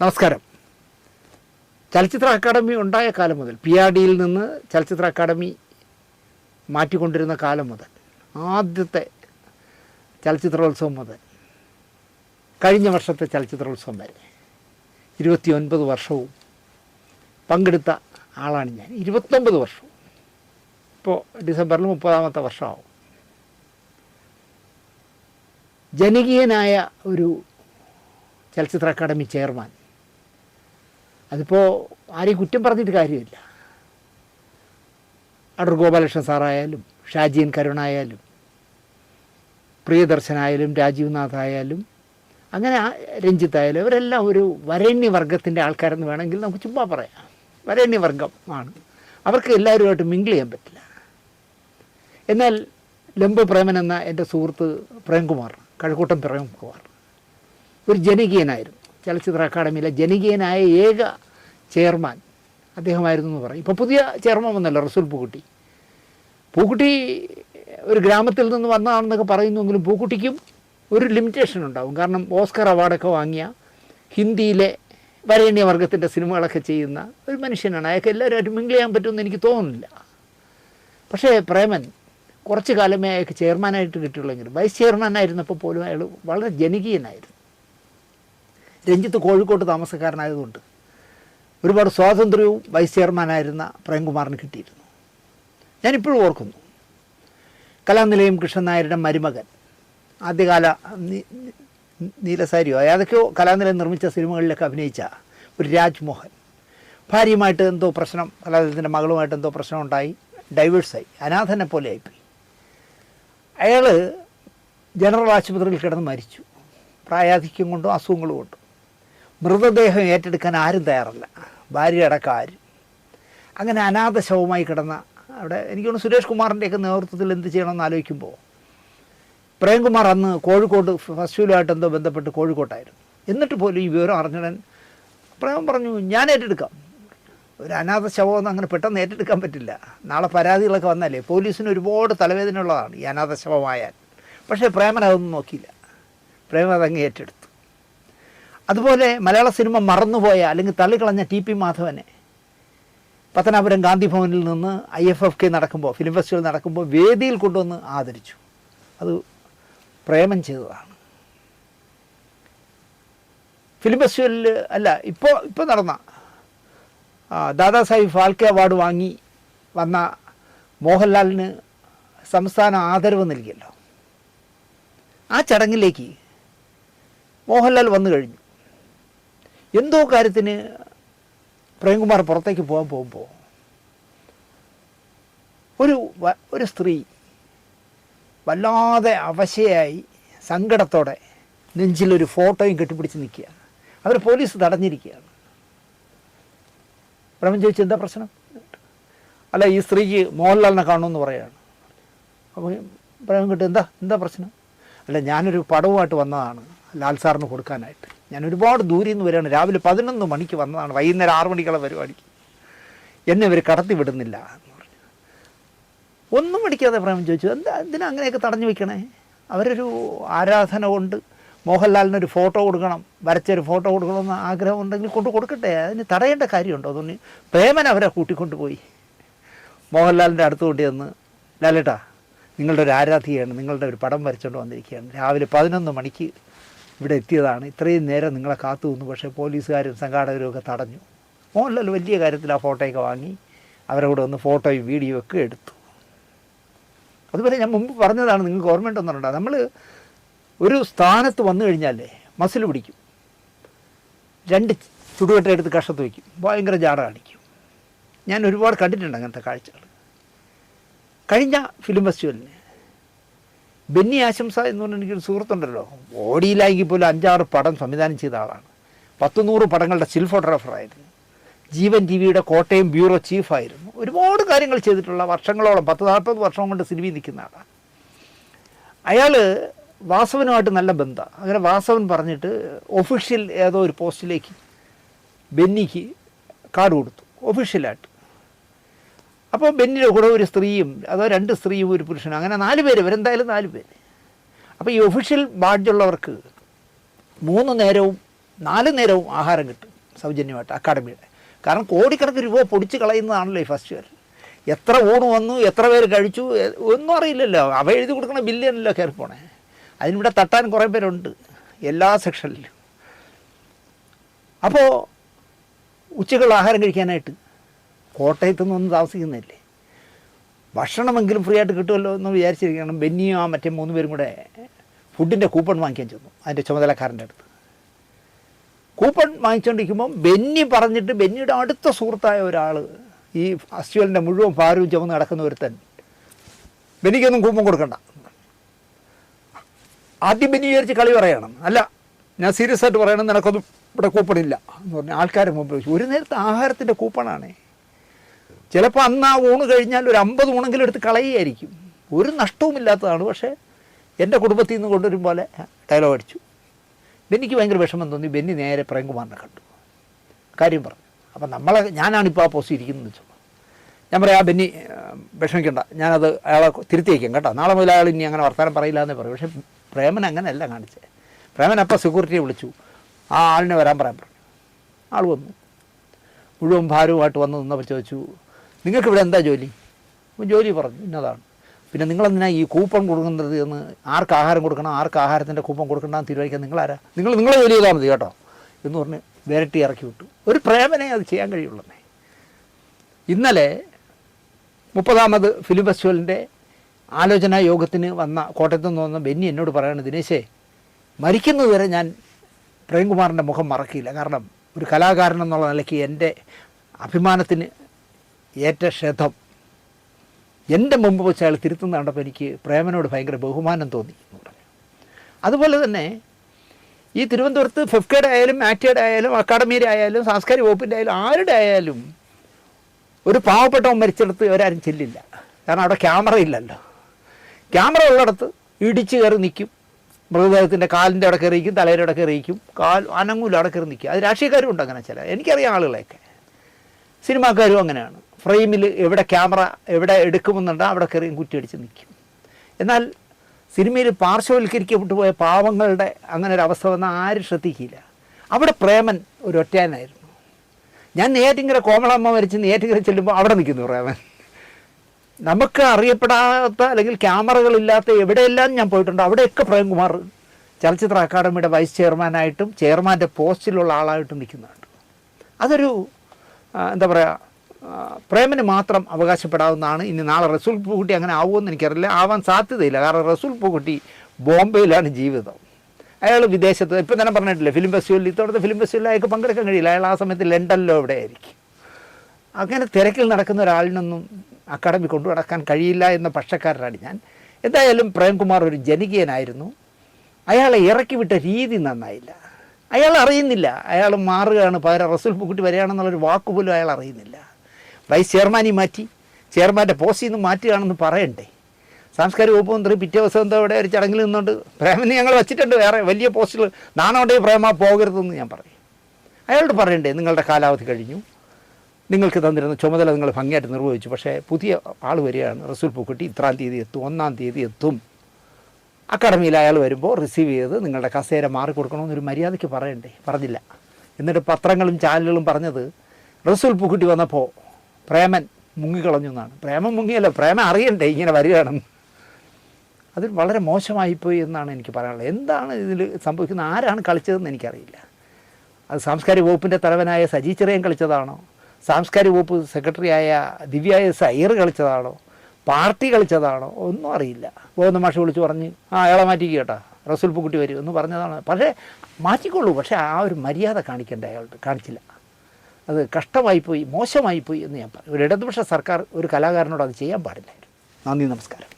നമസ്കാരം. ചലച്ചിത്ര അക്കാദമി ഉണ്ടായ കാലം മുതൽ പി ആർ ഡിയിൽ നിന്ന് ചലച്ചിത്ര അക്കാദമി മാറ്റിക്കൊണ്ടിരുന്ന കാലം മുതൽ ആദ്യത്തെ ചലച്ചിത്രോത്സവം മുതൽ കഴിഞ്ഞ വർഷത്തെ ചലച്ചിത്രോത്സവം വരെ ഇരുപത്തിയൊൻപത് വർഷവും പങ്കെടുത്ത ആളാണ് ഞാൻ. ഇരുപത്തൊമ്പത് വർഷവും. ഇപ്പോൾ ഡിസംബറിൽ മുപ്പതാമത്തെ വർഷമാവും. ജനകീയനായ ഒരു ചലച്ചിത്ര അക്കാദമി ചെയർമാൻ അതിപ്പോൾ ആരെയും കുറ്റം പറഞ്ഞിട്ട് കാര്യമില്ല. അടൂർ ഗോപാലകൃഷ്ണൻ സാറായാലും ഷാജിയൻ കരുണായാലും പ്രിയദർശനായാലും രാജീവ് നാഥ് ആയാലും അങ്ങനെ രഞ്ജിത്തായാലും ഇവരെല്ലാം ഒരു വരേണ്യവർഗത്തിന്റെ ആൾക്കാരെന്ന് വേണമെങ്കിൽ നമുക്ക് ചുമ്മാ പറയാം. വരേണ്യവർഗം ആണ് അവർക്ക് എല്ലാവരുമായിട്ട് മിങ്കിൾ ചെയ്യാൻ പറ്റില്ല. എന്നാൽ ലംബ പ്രേമൻ എന്ന എന്റെ സുഹൃത്ത് പ്രേംകുമാർ കഴക്കൂട്ടം പ്രേംകുമാർ ഒരു ജനകീയനായിരുന്നു. ചലച്ചിത്ര അക്കാദമിയിലെ ജനകീയനായ ഏക ചെയർമാൻ അദ്ദേഹമായിരുന്നു എന്ന് പറയും. ഇപ്പോൾ പുതിയ ചെയർമാൻ വന്നല്ലോ റസൂൽ പൂക്കുട്ടി. പൂക്കുട്ടി ഒരു ഗ്രാമത്തിൽ നിന്ന് വന്നതാണെന്നൊക്കെ പറയുന്നുവെങ്കിലും പൂക്കുട്ടിക്കും ഒരു ലിമിറ്റേഷൻ ഉണ്ടാവും. കാരണം ഓസ്കർ അവാർഡൊക്കെ വാങ്ങിയ ഹിന്ദിയിലെ വരേണ്യ വർഗത്തിന്റെ സിനിമകളൊക്കെ ചെയ്യുന്ന ഒരു മനുഷ്യനാണ്. അയാൾക്ക് എല്ലാവരുമായിട്ട് മിങ്കിൾ ചെയ്യാൻ പറ്റുമെന്ന് എനിക്ക് തോന്നുന്നില്ല. പക്ഷേ പ്രേമൻ കുറച്ച് കാലമേ അയാൾക്ക് ചെയർമാനായിട്ട് കിട്ടിയുള്ളെങ്കിലും വൈസ് ചെയർമാനായിരുന്നപ്പോൾ പോലും അയാൾ വളരെ ജനകീയനായിരുന്നു. രഞ്ജിത്ത് കോഴിക്കോട്ട് താമസക്കാരനായതുകൊണ്ട് ഒരുപാട് സ്വാതന്ത്ര്യവും വൈസ് ചെയർമാനായിരുന്ന പ്രേംകുമാറിന് കിട്ടിയിരുന്നു. ഞാനിപ്പോഴും ഓർക്കുന്നു. കലാനിലയം കൃഷ്ണൻ നായരുടെ മരുമകൻ ആദ്യകാല നീലസാരിയോ ഏതൊക്കെയോ കലാനിലയം നിർമ്മിച്ച സിനിമകളിലൊക്കെ അഭിനയിച്ച ഒരു രാജ്മോഹൻ. ഭാര്യയുമായിട്ട് എന്തോ പ്രശ്നം കലാനിലയത്തിന്റെ മകളുമായിട്ട് എന്തോ പ്രശ്നം ഉണ്ടായി ഡൈവേഴ്സായി അനാഥനെ പോലെ ആയിപ്പോയി അയാൾ ജനറൽ ആശുപത്രിയിൽ കിടന്ന് മരിച്ചു. പ്രായാധിക്യം കൊണ്ടും അസുഖങ്ങൾ കൊണ്ടും. മൃതദേഹം ഏറ്റെടുക്കാൻ ആരും തയ്യാറല്ല. ഭാര്യ അടക്കം ആരും. അങ്ങനെ അനാഥ ശവമായി കിടന്ന അവിടെ എനിക്ക് തോന്നുന്നു സുരേഷ് കുമാറിന്റെയൊക്കെ നേതൃത്വത്തിൽ എന്ത് ചെയ്യണമെന്ന് ആലോചിക്കുമ്പോൾ പ്രേംകുമാർ അന്ന് കോഴിക്കോട് ഫസ്റ്റുലായിട്ട് എന്തോ ബന്ധപ്പെട്ട് കോഴിക്കോട്ടായിരുന്നു. എന്നിട്ട് പോലും ഈ വിവരം അറിഞ്ഞിടൻ പ്രേം പറഞ്ഞു ഞാൻ ഏറ്റെടുക്കാം. ഒരു അനാഥ ശവമൊന്നും അങ്ങനെ പെട്ടെന്ന് ഏറ്റെടുക്കാൻ പറ്റില്ല. നാളെ പരാതികളൊക്കെ വന്നാലേ പോലീസിന് ഒരുപാട് തലവേദന ഉള്ളതാണ് ഈ അനാഥ ശവമായാൽ. പക്ഷേ പ്രേമൻ അതൊന്നും നോക്കിയില്ല. പ്രേമൻ അതങ്ങ് ഏറ്റെടുത്തു. അതുപോലെ മലയാള സിനിമ മറന്നുപോയ അല്ലെങ്കിൽ തള്ളിക്കളഞ്ഞ ടി പി മാധവനെ. പത്തനാപുരം ഗാന്ധിഭവനിൽ നിന്ന് ഐ എഫ് എഫ് കെ നടക്കുമ്പോൾ ഫിലിം ഫെസ്റ്റിവൽ നടക്കുമ്പോൾ വേദിയിൽ കൊണ്ടുവന്ന് ആദരിച്ചു. അത് പ്രേമം ചെയ്തതാണ്. ഫിലിം ഫെസ്റ്റിവലിൽ അല്ല ഇപ്പോൾ ഇപ്പോൾ നടന്ന ദാദാസാഹിബ് ഫാൽക്കെ അവാർഡ് വാങ്ങി വന്ന മോഹൻലാലിന് സംസ്ഥാന ആദരവ് നൽകിയല്ലോ. ആ ചടങ്ങിലേക്ക് മോഹൻലാൽ വന്നു കഴിഞ്ഞു. എന്തോ കാര്യത്തിന് പ്രേംകുമാർ പുറത്തേക്ക് പോകാൻ പോകുമ്പോൾ ഒരു ഒരു സ്ത്രീ വല്ലാതെ അവശയായി സങ്കടത്തോടെ നെഞ്ചിലൊരു ഫോട്ടോയും കെട്ടിപ്പിടിച്ച് നിൽക്കുകയാണ്. അവർ പോലീസ് തടഞ്ഞിരിക്കുകയാണ്. പ്രേമൻ ചോദിച്ചു എന്താ പ്രശ്നം? അല്ല ഈ സ്ത്രീക്ക് മോഹൻലാലിനെ കാണുമെന്ന് പറയുകയാണ് അപ്പോൾ പ്രേമൻ കിട്ടും എന്താ എന്താ പ്രശ്നം? അല്ല ഞാനൊരു പടവുമായിട്ട് വന്നതാണ് ലാൽ സാറിന് കൊടുക്കാനായിട്ട്. ഞാൻ ഒരുപാട് ദൂരെ നിന്ന് വരികയാണ്. രാവിലെ പതിനൊന്ന് മണിക്ക് വന്നതാണ്. വൈകുന്നേരം ആറു മണിക്കുള്ള പരിപാടിക്ക് എന്നെ ഇവർ കടത്തി വിടുന്നില്ല എന്ന് പറഞ്ഞു. ഒന്നും പഠിക്കാതെ പ്രേമം ചോദിച്ചു. എന്താ എന്തിനാ അങ്ങനെയൊക്കെ തടഞ്ഞു വെക്കണേ? അവരൊരു ആരാധന കൊണ്ട് മോഹൻലാലിനൊരു ഫോട്ടോ കൊടുക്കണം വരച്ചൊരു ഫോട്ടോ കൊടുക്കണമെന്ന് ആഗ്രഹം ഉണ്ടെങ്കിൽ കൊണ്ട് കൊടുക്കട്ടെ. അതിന് തടയേണ്ട കാര്യമുണ്ടോ? അതൊന്ന് പ്രേമൻ അവരെ കൂട്ടിക്കൊണ്ടുപോയി. മോഹൻലാലിന്റെ അടുത്ത് കൊണ്ടുവന്ന് ലാലേട്ടാ നിങ്ങളുടെ ഒരു ആരാധികയാണ് നിങ്ങളുടെ ഒരു പടം വരച്ചുകൊണ്ട് വന്നിരിക്കുകയാണ്. രാവിലെ പതിനൊന്ന് മണിക്ക് ഇവിടെ എത്തിയതാണ്. ഇത്രയും നേരം നിങ്ങളെ കാത്തു നിന്നു. പക്ഷേ പോലീസുകാരും സംഘാടകരും ഒക്കെ തടഞ്ഞു. മോഹൻലാൽ വലിയ കാര്യത്തിൽ ആ ഫോട്ടോയൊക്കെ വാങ്ങി അവരോട് ഒന്ന് ഫോട്ടോയും വീഡിയോ ഒക്കെ എടുത്തു. അതുപോലെ ഞാൻ മുമ്പ് പറഞ്ഞതാണ് നിങ്ങൾക്ക് ഓർമ്മയുണ്ടെന്നുണ്ടോ നമ്മൾ ഒരു സ്ഥാനത്ത് വന്നു കഴിഞ്ഞാലേ മസിൽ പിടിക്കും. രണ്ട് ചുടുകട്ട എടുത്ത് കഷത്ത് വയ്ക്കും ഭയങ്കര ജാട കാണിക്കും. ഞാൻ ഒരുപാട് കണ്ടിട്ടുണ്ട് അങ്ങനത്തെ കാഴ്ചകൾ. കഴിഞ്ഞ ഫിലിം ഫെസ്റ്റിവലിന് ബെന്നി ആശംസ എന്ന് പറഞ്ഞ എനിക്കൊരു സുഹൃത്തുണ്ടല്ലോ. ഓടിയിലായെങ്കിൽ പോലും അഞ്ചാറ് പടം സംവിധാനം ചെയ്ത ആളാണ്. പത്ത് നൂറ് പടങ്ങളുടെ സ്റ്റിൽ ഫോട്ടോഗ്രാഫറായിരുന്നു ജീവൻ ടി വിയുടെ കോട്ടയം ബ്യൂറോ ചീഫായിരുന്നു ഒരുപാട് കാര്യങ്ങൾ ചെയ്തിട്ടുള്ള വർഷങ്ങളോളം പത്ത് നാൽപ്പത് വർഷം കൊണ്ട് സിനിമയിൽ നിൽക്കുന്ന ആളാണ് അയാൾ വാസവനുമായിട്ട് നല്ല ബന്ധമാണ് അങ്ങനെ വാസവൻ പറഞ്ഞിട്ട് ഒഫീഷ്യൽ ഏതോ ഒരു പോസ്റ്റിലേക്ക് ബെന്നിക്ക് കാർഡ് കൊടുത്തു. ഒഫീഷ്യലായിട്ട് അപ്പോൾ ബെന്നിന്റെ കൂടെ ഒരു സ്ത്രീയും അതോ രണ്ട് സ്ത്രീയും ഒരു പുരുഷനും അങ്ങനെ നാല് പേര് ഇവരെന്തായാലും നാല് പേര്. അപ്പോൾ ഈ ഒഫീഷ്യൽ ബാഡ്ജുള്ളവർക്ക് മൂന്ന് നേരവും നാല് നേരവും ആഹാരം കിട്ടും സൗജന്യമായിട്ട് അക്കാഡമിയുടെ. കാരണം കോടിക്കണക്കിന് രൂപ പൊടിച്ച് കളയുന്നതാണല്ലോ ഈ ഫെസ്റ്റിവൽ എത്ര ഊണ് വന്നു എത്ര പേര് കഴിച്ചു ഒന്നും അറിയില്ലല്ലോ. അവ എഴുതി കൊടുക്കണ ബില്യനല്ലോ കയറി പോണേ. അതിനിവിടെ തട്ടാൻ കുറേ പേരുണ്ട് എല്ലാ സെക്ഷനിലും അപ്പോൾ ഉച്ചക്കുള്ള ആഹാരം കഴിക്കാനായിട്ട് കോട്ടയത്ത് നിന്നൊന്നും താമസിക്കുന്നില്ലേ ഭക്ഷണമെങ്കിലും ഫ്രീ ആയിട്ട് കിട്ടുമല്ലോ എന്ന് വിചാരിച്ചിരിക്കണം ബെന്നിയും ആ മറ്റേ മൂന്ന് പേരും കൂടെ ഫുഡിന്റെ കൂപ്പൺ വാങ്ങിക്കാൻ ചെന്നു അതിന്റെ ചുമതലക്കാരന്റെ അടുത്ത്. കൂപ്പൺ വാങ്ങിച്ചുകൊണ്ടിരിക്കുമ്പം ബെന്നി പറഞ്ഞിട്ട് ബെന്നിയുടെ അടുത്ത സുഹൃത്തായ ഒരാൾ ഈ ഫെസ്റ്റിവലിന്റെ മുഴുവൻ ഭാരവും ചുമന്ന് നടക്കുന്ന ഒരുത്തൻ ബെന്നിക്കൊന്നും കൂപ്പൺ കൊടുക്കണ്ട. ആദ്യം ബെന്നി വിചാരിച്ച് കളി പറയണം. അല്ല ഞാൻ സീരിയസ് ആയിട്ട് പറയണം നിനക്കൊന്നും ഇവിടെ കൂപ്പണില്ല എന്ന് പറഞ്ഞാൽ ആൾക്കാരെ മുമ്പ് ഒരു നേരത്തെ ആഹാരത്തിന്റെ കൂപ്പണാണേ ചിലപ്പോൾ അന്ന് ആ ഊണ് കഴിഞ്ഞാൽ ഒരു അമ്പത് ഊണെങ്കിലും എടുത്ത് കളയുകയായിരിക്കും. ഒരു നഷ്ടവുമില്ലാത്തതാണ് പക്ഷേ എന്റെ കുടുംബത്തിൽ നിന്ന് കൊണ്ടുവരും പോലെ ഡയലോഗ് അടിച്ചു. ബെന്നിക്ക് ഭയങ്കര വിഷമം തോന്നി. ബെന്നി നേരെ പ്രേംകുമാറിനെ കണ്ടു. കാര്യം പറഞ്ഞു. അപ്പം നമ്മളെ ഞാനാണിപ്പോൾ ആ പോസ്റ്റ് ഇരിക്കുന്നത് വെച്ചു. ഞാൻ പറയാം ആ ബെന്നി വിഷമിക്കണ്ട. ഞാനത് അയാളെ തിരുത്തി വയ്ക്കാം കേട്ടോ. നാളെ മുതൽ അയാൾ ഇനി അങ്ങനെ വർത്തമാനം പറയില്ല എന്നേ പറയും. പക്ഷേ പ്രേമൻ അങ്ങനെയല്ല കാണിച്ചത് പ്രേമൻ അപ്പോൾ സെക്യൂരിറ്റിയെ വിളിച്ചു. ആ ആളിനെ വരാൻ പറയാൻ പറഞ്ഞു. ആൾ വന്നു. മുഴുവൻ ഭാരവുമായിട്ട് വന്ന് നിന്നപ്പോൾ ചോദിച്ചു നിങ്ങൾക്ക് ഇവിടെ എന്താ ജോലി? ജോലി പറഞ്ഞു ഇന്നതാണ്. പിന്നെ നിങ്ങളെന്തിനാ ഈ കൂപ്പൺ കൊടുക്കുന്നത് എന്ന് ആർക്ക് ആഹാരം കൊടുക്കണം ആർക്ക് ആഹാരത്തിന്റെ കൂപ്പൺ കൊടുക്കണ്ടെന്ന് തീരുമാനിക്കാൻ നിങ്ങളാരാ? നിങ്ങൾ നിങ്ങളെ ജോലി ചെയ്താൽ മതി കേട്ടോ. എന്ന് പറഞ്ഞ് വിരട്ടി ഇറക്കി വിട്ടു. ഒരു പ്രേമനെ അത് ചെയ്യാൻ കഴിയുള്ളൂ. ഇന്നലെ മുപ്പതാമത് ഫിലിം ഫെസ്റ്റിവലിന്റെ ആലോചനാ യോഗത്തിന് വന്ന കോട്ടയത്ത് നിന്ന് വന്ന ബെന്നി എന്നോട് പറയാണ് ദിനേശേ മരിക്കുന്നത് വരെ ഞാൻ പ്രേംകുമാറിന്റെ മുഖം മറക്കില്ല കാരണം ഒരു കലാകാരൻ എന്നുള്ള നിലയ്ക്ക് എന്റെ അഭിമാനത്തിന് ഏറ്റ ക്ഷതം എന്റെ മുമ്പ് വെച്ച് അയാൾ തിരുത്തുന്ന കണ്ടപ്പോൾ എനിക്ക് പ്രേമനോട് ഭയങ്കര ബഹുമാനം തോന്നി എന്ന് പറഞ്ഞു. അതുപോലെ തന്നെ ഈ തിരുവനന്തപുരത്ത് ഫെഫ്കയുടെ ആയാലും മാറ്റേഡ് ആയാലും അക്കാഡമിയുടെ ആയാലും സാംസ്കാരിക വകുപ്പിന്റെ ആയാലും ആരുടെ ആയാലും ഒരു പാവപ്പെട്ടവൻ മരിച്ചെടുത്ത് അവരാരും ചെല്ലില്ല. കാരണം അവിടെ ക്യാമറ ഇല്ലല്ലോ. ക്യാമറ ഉള്ളിടത്ത് ഇടിച്ചു കയറി നിൽക്കും. മൃതദേഹത്തിന്റെ കാലിന്റെ അവിടെ കയറിയിരിക്കും തലയുടെ അവിടെ കയറിയിരിക്കും കാൽ അനങ്ങൂല അവിടെ കയറി നിൽക്കും. അത് രാഷ്ട്രീയക്കാരും ഉണ്ട് അങ്ങനെ ചില. എനിക്കറിയാം ആളുകളെയൊക്കെ. സിനിമാക്കാരും അങ്ങനെയാണ്. ഫ്രെയിമിൽ എവിടെ ക്യാമറ എവിടെ എടുക്കുമെന്നുണ്ടോ അവിടെ കയറി കുറ്റിയടിച്ച് നിൽക്കും. എന്നാൽ സിനിമയിൽ പാർശ്വവൽക്കരിക്കപ്പെട്ടു പോയ പാവങ്ങളുടെ അങ്ങനെ ഒരു അവസ്ഥ വന്നാൽ ആരും ശ്രദ്ധിക്കില്ല. അവിടെ പ്രേമൻ ഒരു ഒറ്റയാനായിരുന്നു ഞാൻ നേറ്റിങ്ങനെ കോമളമ്മ മരിച്ച് നേറ്റിങ്ങനെ ചെല്ലുമ്പോൾ അവിടെ നിൽക്കുന്നു പ്രേമൻ. നമുക്ക് അറിയപ്പെടാത്ത അല്ലെങ്കിൽ ക്യാമറകളില്ലാത്ത എവിടെയെല്ലാം ഞാൻ പോയിട്ടുണ്ട് അവിടെയൊക്കെ പ്രേംകുമാർ ചലച്ചിത്ര അക്കാദമിയുടെ വൈസ് ചെയർമാനായിട്ടും ചെയർമാന്റെ പോസ്റ്റിലുള്ള ആളായിട്ടും നിൽക്കുന്നുണ്ട്. അതൊരു എന്താ പറയുക പ്രേമന് മാത്രം അവകാശപ്പെടാവുന്നതാണ്. ഇനി നാളെ റസൂൽ പൂക്കുട്ടി അങ്ങനെ ആവുമെന്ന് എനിക്കറിയില്ല. ആവാൻ സാധ്യതയില്ല. കാരണം റസൂൽ പൂക്കുട്ടി ബോംബെയിലാണ് ജീവിതം. അയാൾ വിദേശത്ത് ഇപ്പം തന്നെ പറഞ്ഞിട്ടില്ല ഫിലിം ഫെസ്റ്റിവലിൽ ഇത്തവണത്തെ ഫിലിം ഫെസ്റ്റിവലിൽ അയാൾക്ക് പങ്കെടുക്കാൻ കഴിയില്ല. അയാൾ ആ സമയത്ത് ലണ്ടനിലോ എവിടെ ആയിരിക്കും അങ്ങനെ തിരക്കിൽ നടക്കുന്ന ഒരാളിനൊന്നും അക്കാഡമി കൊണ്ടു നടക്കാൻ കഴിയില്ല എന്ന പക്ഷക്കാരനാണ് ഞാൻ. എന്തായാലും പ്രേംകുമാർ ഒരു ജനകീയനായിരുന്നു. അയാളെ ഇറക്കി വിട്ട രീതി നന്നായില്ല. അയാൾ അറിയുന്നില്ല. അയാൾ മാറുകയാണ് പകരം റസൂൽ പൂക്കുട്ടി വരികയാണെന്നുള്ളൊരു വാക്കുപോലും അയാൾ അറിയുന്നില്ല. വൈസ് ചെയർമാനി മാറ്റി. ചെയർമാന്റെ പോസ്റ്റിൽ നിന്ന് മാറ്റുകയാണെന്ന് പറയണ്ടേ. സാംസ്കാരിക വകുപ്പ് മന്ത്രി പിറ്റേ ദിവസം എന്തോ ഇവിടെ ഒരു ചടങ്ങിൽ നിന്നുകൊണ്ട് പ്രേമനെ ഞങ്ങൾ വെച്ചിട്ടുണ്ട് വേറെ വലിയ പോസ്റ്റിൽ നാണോടെ പ്രേമ പോകരുതെന്ന് ഞാൻ പറയും. അയാളോട് പറയണ്ടേ നിങ്ങളുടെ കാലാവധി കഴിഞ്ഞു. നിങ്ങൾക്ക് തന്നിരുന്ന ചുമതല നിങ്ങൾ ഭംഗിയായിട്ട് നിർവഹിച്ചു. പക്ഷേ പുതിയ ആൾ വരികയാണ് റസൂൽ പൂക്കുട്ടി ഇത്രാം തീയതി എത്തും ഒന്നാം തീയതി എത്തും. അക്കാഡമിയിൽ അയാൾ വരുമ്പോൾ റിസീവ് ചെയ്ത് നിങ്ങളുടെ കസേര മാറി കൊടുക്കണമെന്നൊരു മര്യാദയ്ക്ക് പറയണ്ടേ? പറഞ്ഞില്ല. എന്നിട്ട് പത്രങ്ങളും ചാനലുകളും പറഞ്ഞത് റസൂൽ പൂക്കുട്ടി വന്നപ്പോൾ പ്രേമൻ മുങ്ങിക്കളഞ്ഞു എന്നാണ്. പ്രേമം മുങ്ങിയല്ല പ്രേമം അറിയണ്ടേ ഇങ്ങനെ വരികയാണെന്ന് അത് വളരെ മോശമായിപ്പോയി എന്നാണ് എനിക്ക് പറയാനുള്ളത്. എന്താണ് ഇതിൽ സംഭവിക്കുന്നത് ആരാണ് കളിച്ചതെന്ന് എനിക്കറിയില്ല. അത് സാംസ്കാരിക വകുപ്പിന്റെ തലവനായ സജി ചെറിയൻ കളിച്ചതാണോ? സാംസ്കാരിക വകുപ്പ് സെക്രട്ടറിയായ ദിവ്യ എസ് അയ്യർ കളിച്ചതാണോ? പാർട്ടി കളിച്ചതാണോ? ഒന്നും അറിയില്ല. ഗോവിന്ദ മാഷ് വിളിച്ച് പറഞ്ഞ് ആ അയാളെ മാറ്റിക്ക് കേട്ടോ റസൂൽ പൂക്കുട്ടി വരും എന്ന് പറഞ്ഞതാണ്. പക്ഷേ മാറ്റിക്കൊള്ളൂ. പക്ഷേ ആ ഒരു മര്യാദ കാണിക്കേണ്ട അയാളുടെ കാണിച്ചില്ല. അത് കഷ്ടമായിപ്പോയി മോശമായിപ്പോയി എന്ന് ഞാൻ പറയും ഒരു ഇടതുപക്ഷ സർക്കാർ ഒരു കലാകാരനോട് അത് ചെയ്യാൻ പാടില്ലായിരുന്നു. നന്ദി നമസ്കാരം.